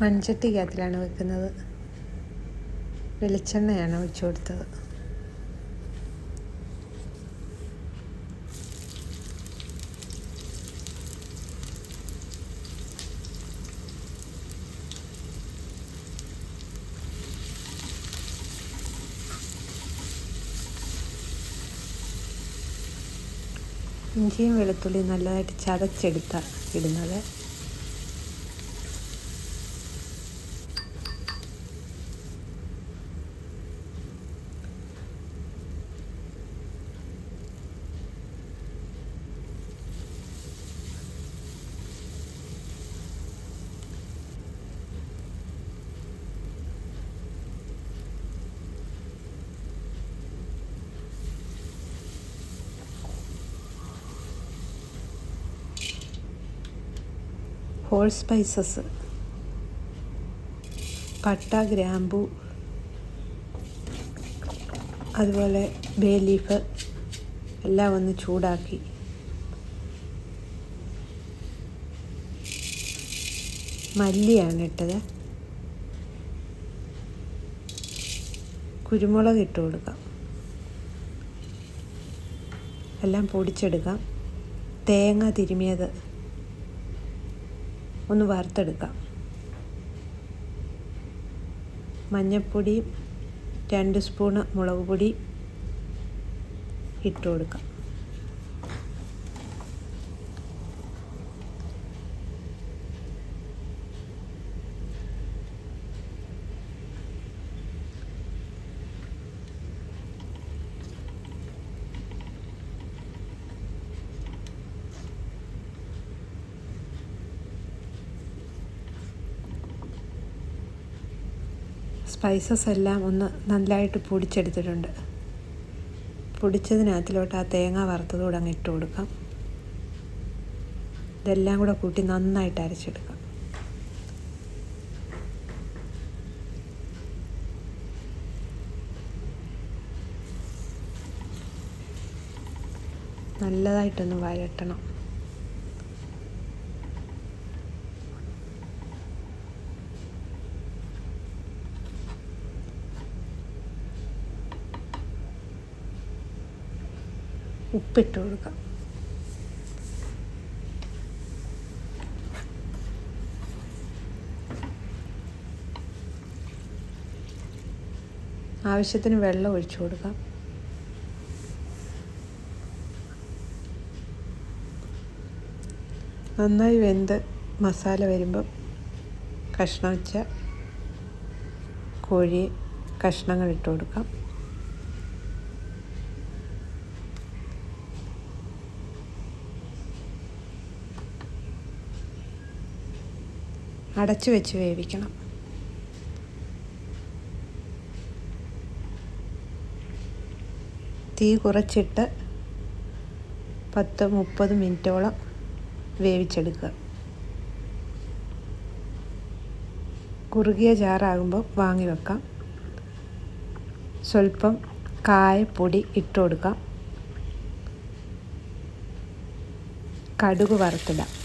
മൺചട്ടിക്കകത്തിലാണ് വെക്കുന്നത്. വെളിച്ചെണ്ണയാണ് ഒഴിച്ചു കൊടുത്തത്. ഇഞ്ചിയും വെളുത്തുള്ളിയും നല്ലതായിട്ട് ചതച്ചെടുത്ത ഇടുന്നത്. ഹോൾ സ്പൈസസ് പട്ട ഗ്രാമ്പു അതുപോലെ ബേ ലീഫ് എല്ലാം ഒന്ന് ചൂടാക്കി. മല്ലിയാണ് ഇട്ടത്. കുരുമുളക് ഇട്ട് കൊടുക്കാം. എല്ലാം പൊടിച്ചെടുക്കാം. തേങ്ങ തിരുമിയത് ഒന്ന് വറുത്തെടുക്കാം. മഞ്ഞൾപ്പൊടി രണ്ട് സ്പൂണ് മുളക് പൊടി ഇട്ട് കൊടുക്കാം സ്പൈസസ് എല്ലാം ഒന്ന് നല്ലതായിട്ട് പൊടിച്ചെടുത്തിട്ടുണ്ട്. പൊടിച്ചതിനകത്തിലോട്ട് ആ തേങ്ങ വറുത്തതോടെ അങ്ങ് ഇട്ട് കൊടുക്കാം. ഇതെല്ലാം കൂടെ കൂട്ടി നന്നായിട്ട് അരച്ചെടുക്കാം. നല്ലതായിട്ടൊന്ന് വഴട്ടണം ഉപ്പിട്ട് കൊടുക്കാം. ആവശ്യത്തിന് വെള്ളം ഒഴിച്ചു കൊടുക്കാം. നന്നായി വെന്ത് മസാല വരുമ്പം കഷ്ണം കോഴി കഷ്ണങ്ങൾ ഇട്ട് കൊടുക്കാം. അടച്ചു വെച്ച് വേവിക്കണം. തീ കുറച്ചിട്ട് പത്ത് മുപ്പത് മിനിറ്റോളം വേവിച്ചെടുക്കുക. കുറുകിയ ചാറാകുമ്പോൾ വാങ്ങി വെക്കാം. സ്വല്പം കായപ്പൊടി ഇട്ട് കൊടുക്കാം. കടുക് വറുത്തിടാം.